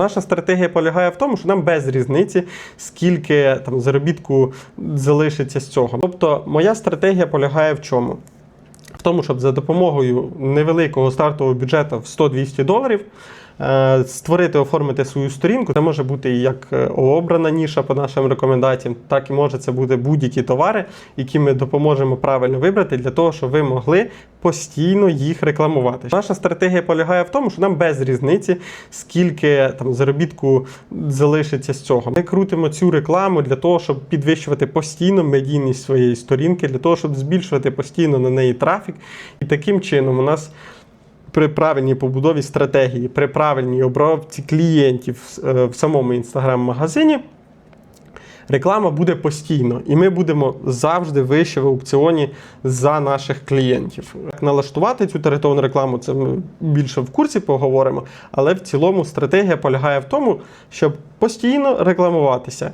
Наша стратегія полягає в тому, що нам без різниці, скільки там заробітку залишиться з цього. Тобто, моя стратегія полягає в чому? В тому, щоб за допомогою невеликого стартового бюджету в 100-200 доларів створити, оформити свою сторінку. Це може бути як е, обрана ніша по нашим рекомендаціям, так і може це бути будь-які товари, які ми допоможемо правильно вибрати для того, щоб ви могли постійно їх рекламувати. Наша стратегія полягає в тому, що нам без різниці, скільки там заробітку залишиться з цього. Ми крутимо цю рекламу для того, щоб підвищувати постійно медійність своєї сторінки, для того, щоб збільшувати постійно на неї трафік. І таким чином у нас. При правильній побудові стратегії, при правильній обробці клієнтів е, в самому інстаграм-магазині, реклама буде постійно, і ми будемо завжди вище в аукціоні за наших клієнтів. Як налаштувати цю таргетовану рекламу, це ми більше в курсі поговоримо. Але в цілому стратегія полягає в тому, щоб постійно рекламуватися.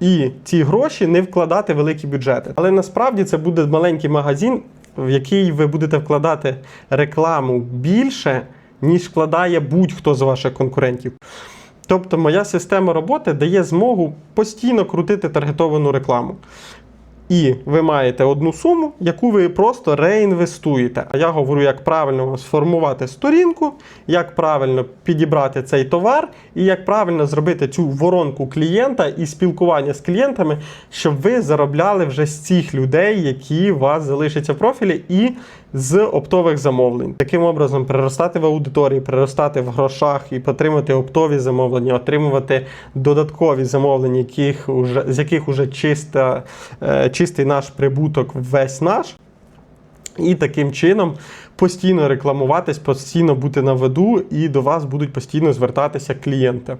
І ці гроші не вкладати великі бюджети. Але насправді це буде маленький магазин, в який ви будете вкладати рекламу більше, ніж вкладає будь-хто з ваших конкурентів. Тобто, моя система роботи дає змогу постійно крутити таргетовану рекламу. І ви маєте одну суму, яку ви просто реінвестуєте. А я говорю, як правильно сформувати сторінку, як правильно підібрати цей товар, і як правильно зробити цю воронку клієнта і спілкування з клієнтами, щоб ви заробляли вже з цих людей, які у вас залишаться в профілі, і з оптових замовлень. Таким образом, приростати в аудиторії, приростати в грошах і отримати оптові замовлення, отримувати додаткові замовлення, яких уже, з яких уже чиста, е, чистий наш прибуток весь наш. І таким чином постійно рекламуватись, постійно бути на виду, і до вас будуть постійно звертатися клієнти.